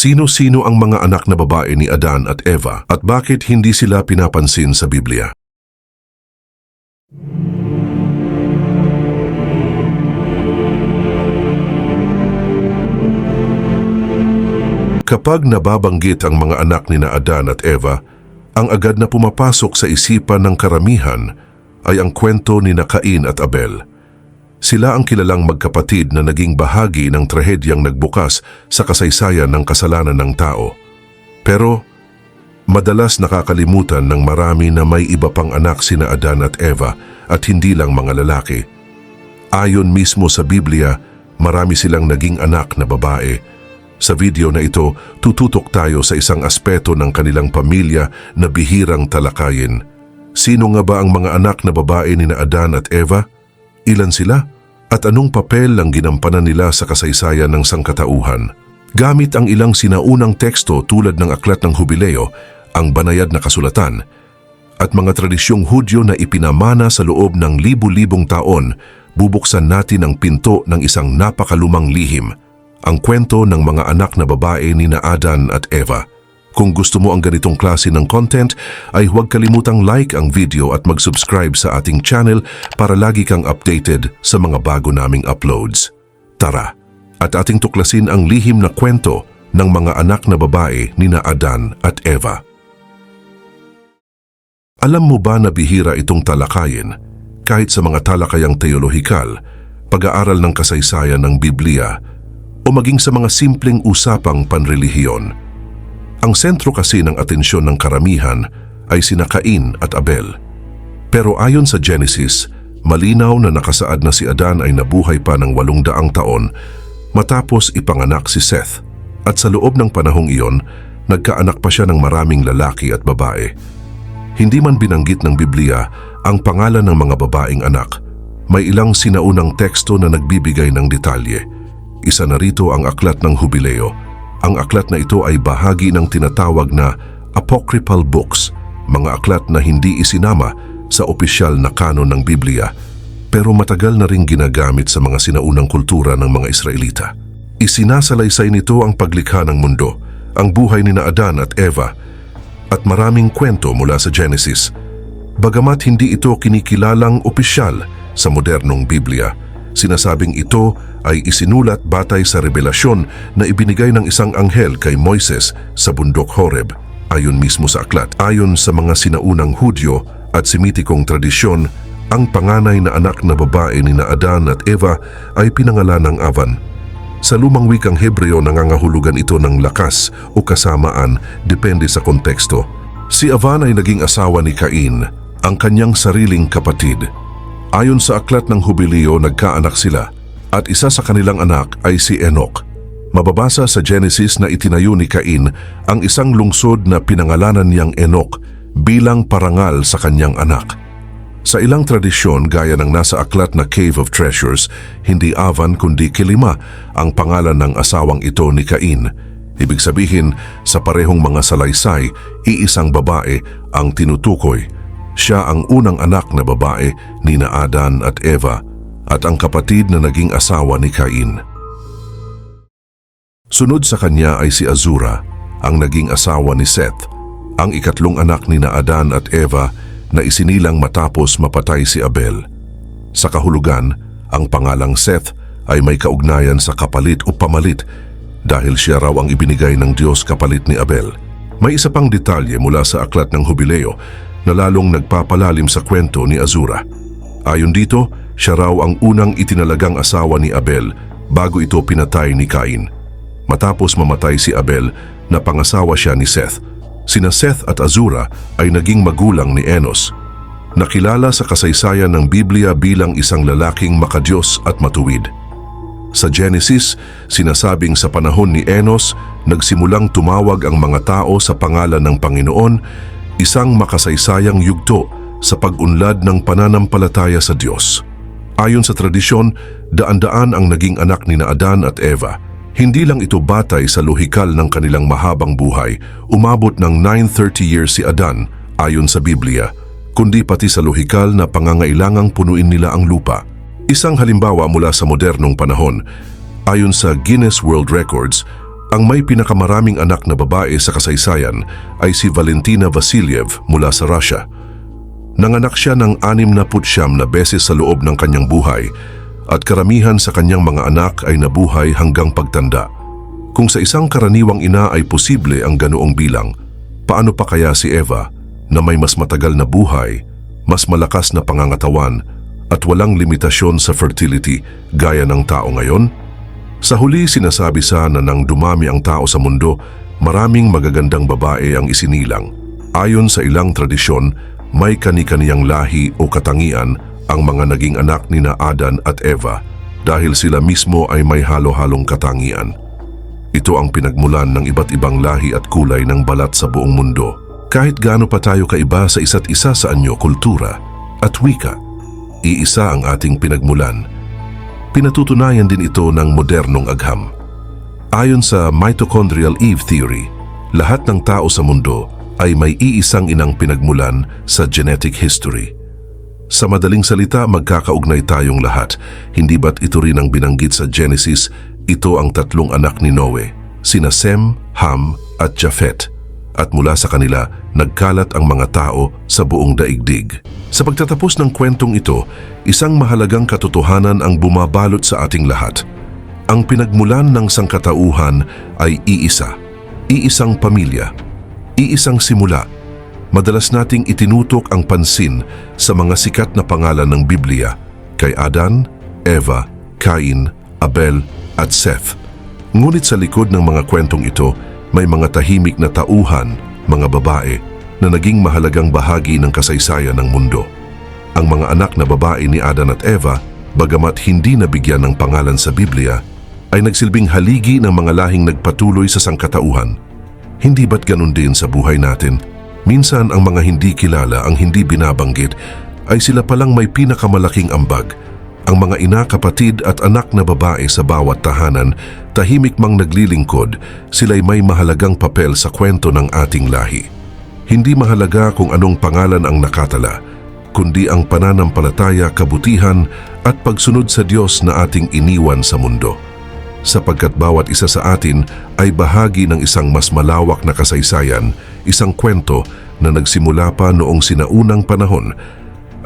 Sino-sino ang mga anak na babae ni Adan at Eva at bakit hindi sila pinapansin sa Biblia? Kapag nababanggit ang mga anak ni Adan at Eva, ang agad na pumapasok sa isipan ng karamihan ay ang kwento ni na Cain at Abel. Sila ang kilalang magkapatid na naging bahagi ng trahedyang nagbukas sa kasaysayan ng kasalanan ng tao. Pero madalas nakakalimutan ng marami na may iba pang anak sina Adan at Eva at hindi lang mga lalaki. Ayon mismo sa Biblia, marami silang naging anak na babae. Sa video na ito, tututok tayo sa isang aspeto ng kanilang pamilya na bihirang talakayin. Sino nga ba ang mga anak na babae ni Adan at Eva? Ilan sila? At anong papel ang ginampanan nila sa kasaysayan ng sangkatauhan? Gamit ang ilang sinaunang teksto tulad ng Aklat ng Hubileo, ang banayad na kasulatan, at mga tradisyong Hudyo na ipinamana sa loob ng libu-libong taon, bubuksan natin ang pinto ng isang napakalumang lihim, ang kwento ng mga anak na babae ni na Adan at Eva. Kung gusto mo ang ganitong klase ng content, ay huwag kalimutang like ang video at mag-subscribe sa ating channel para lagi kang updated sa mga bago naming uploads. Tara, at ating tuklasin ang lihim na kwento ng mga anak na babae ni na Adan at Eva. Alam mo ba na bihira itong talakayin kahit sa mga talakayang teolohikal, pag-aaral ng kasaysayan ng Biblia, o maging sa mga simpleng usapang panrelihiyon? Ang sentro kasi ng atensyon ng karamihan ay sina Cain at Abel. Pero ayon sa Genesis, malinaw na nakasaad na si Adan ay nabuhay pa ng walong daang taon matapos ipanganak si Seth. At sa loob ng panahong iyon, nagkaanak pa siya ng maraming lalaki at babae. Hindi man binanggit ng Biblia ang pangalan ng mga babaeng anak, may ilang sinaunang teksto na nagbibigay ng detalye. Isa na rito ang aklat ng Hubileo. Ang aklat na ito ay bahagi ng tinatawag na apocryphal books, mga aklat na hindi isinama sa opisyal na kanon ng Biblia, pero matagal na ring ginagamit sa mga sinaunang kultura ng mga Israelita. Isinasalaysay nito ang paglikha ng mundo, ang buhay ni Adan at Eva, at maraming kwento mula sa Genesis. Bagamat hindi ito kinikilalang opisyal sa modernong Biblia, sinasabing ito ay isinulat batay sa revelasyon na ibinigay ng isang anghel kay Moises sa bundok Horeb. Ayon mismo sa aklat, ayon sa mga sinaunang Hudyo at semitikong tradisyon, ang panganay na anak na babae ni Adan at Eva ay pinangalan ng Avan. Sa lumang wikang Hebreo nangangahulugan ito ng lakas o kasamaan depende sa konteksto. Si Avan ay naging asawa ni Cain, ang kanyang sariling kapatid. Ayon sa aklat ng Hubileo, nagkaanak sila at isa sa kanilang anak ay si Enoch. Mababasa sa Genesis na itinayo ni Cain ang isang lungsod na pinangalanan niyang Enoch bilang parangal sa kanyang anak. Sa ilang tradisyon gaya ng nasa aklat na Cave of Treasures, hindi Avan kundi Kilima ang pangalan ng asawang ito ni Cain. Ibig sabihin, sa parehong mga salaysay, iisang babae ang tinutukoy. Siya ang unang anak na babae ni na Adan at Eva at ang kapatid na naging asawa ni Cain. Sunod sa kanya ay si Azura, ang naging asawa ni Seth, ang ikatlong anak ni Adan at Eva na isinilang matapos mapatay si Abel. Sa kahulugan, ang pangalang Seth ay may kaugnayan sa kapalit o pamalit dahil siya raw ang ibinigay ng Diyos kapalit ni Abel. May isa pang detalye mula sa aklat ng Hubileo na lalong nagpapalalim sa kwento ni Azura. Ayon dito, siya raw ang unang itinalagang asawa ni Abel bago ito pinatay ni Cain. Matapos mamatay si Abel, napangasawa siya ni Seth. Sina Seth at Azura ay naging magulang ni Enos. Nakilala sa kasaysayan ng Biblia bilang isang lalaking makadiyos at matuwid. Sa Genesis, sinasabing sa panahon ni Enos, nagsimulang tumawag ang mga tao sa pangalan ng Panginoon, isang makasaysayang yugto sa pag-unlad ng pananampalataya sa Diyos. Ayon sa tradisyon, daan-daan ang naging anak ni Adan at Eva. Hindi lang ito batay sa lohikal ng kanilang mahabang buhay, umabot ng 930 years si Adan ayon sa Biblia, kundi pati sa lohikal na pangangailangang punuin nila ang lupa. Isang halimbawa mula sa modernong panahon, ayon sa Guinness World Records, Ang may pinakamaraming anak na babae sa kasaysayan ay si Valentina Vasilyev mula sa Russia. Nanganak siya ng anim na putsyam na beses sa loob ng kanyang buhay at karamihan sa kanyang mga anak ay nabuhay hanggang pagtanda. Kung sa isang karaniwang ina ay posible ang ganoong bilang, paano pa kaya si Eva na may mas matagal na buhay, mas malakas na pangangatawan at walang limitasyon sa fertility gaya ng tao ngayon? Sa huli sinasabi sa na nang dumami ang tao sa mundo, maraming magagandang babae ang isinilang. Ayon sa ilang tradisyon, may kani-kaniyang lahi o katangian ang mga naging anak ni na Adan at Eva dahil sila mismo ay may halo-halong katangian. Ito ang pinagmulan ng iba't ibang lahi at kulay ng balat sa buong mundo. Kahit gaano pa tayo kaiba sa isa't isa sa anyo kultura at wika, iisa ang ating pinagmulan. Pinatutunayan din ito ng modernong agham. Ayon sa mitochondrial Eve theory, lahat ng tao sa mundo ay may iisang inang pinagmulan sa genetic history. Sa madaling salita, magkakaugnay tayong lahat. Hindi ba't ito rin ang binanggit sa Genesis, ito ang tatlong anak ni Noe, sina Sem, Ham at Japhet. At mula sa kanila, nagkalat ang mga tao sa buong daigdig. Sa pagtatapos ng kwentong ito, isang mahalagang katotohanan ang bumabalot sa ating lahat. Ang pinagmulan ng sangkatauhan ay iisa, iisang pamilya, iisang simula. Madalas nating itinutok ang pansin sa mga sikat na pangalan ng Biblia kay Adan, Eva, Cain, Abel at Seth. Ngunit sa likod ng mga kwentong ito, may mga tahimik na tauhan, mga babae, na naging mahalagang bahagi ng kasaysayan ng mundo. Ang mga anak na babae ni Adan at Eva, bagamat hindi nabigyan ng pangalan sa Biblia, ay nagsilbing haligi ng mga lahing nagpatuloy sa sangkatauhan. Hindi ba't ganun din sa buhay natin? Minsan ang mga hindi kilala, ang hindi binabanggit, ay sila palang may pinakamalaking ambag. Ang mga ina, kapatid at anak na babae sa bawat tahanan, tahimik mang naglilingkod, sila'y may mahalagang papel sa kwento ng ating lahi. Hindi mahalaga kung anong pangalan ang nakatala, kundi ang pananampalataya, kabutihan at pagsunod sa Diyos na ating iniwan sa mundo. Sapagkat bawat isa sa atin ay bahagi ng isang mas malawak na kasaysayan, isang kwento na nagsimula pa noong sinaunang panahon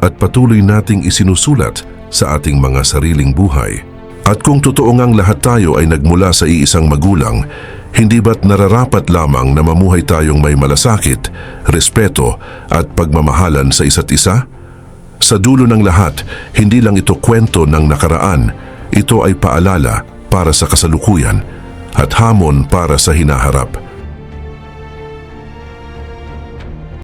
at patuloy nating isinusulat sa ating mga sariling buhay. At kung totoo ngang lahat tayo ay nagmula sa iisang magulang, hindi ba't nararapat lamang na mamuhay tayong may malasakit, respeto at pagmamahalan sa isa't isa? Sa dulo ng lahat, hindi lang ito kwento ng nakaraan, ito ay paalala para sa kasalukuyan at hamon para sa hinaharap.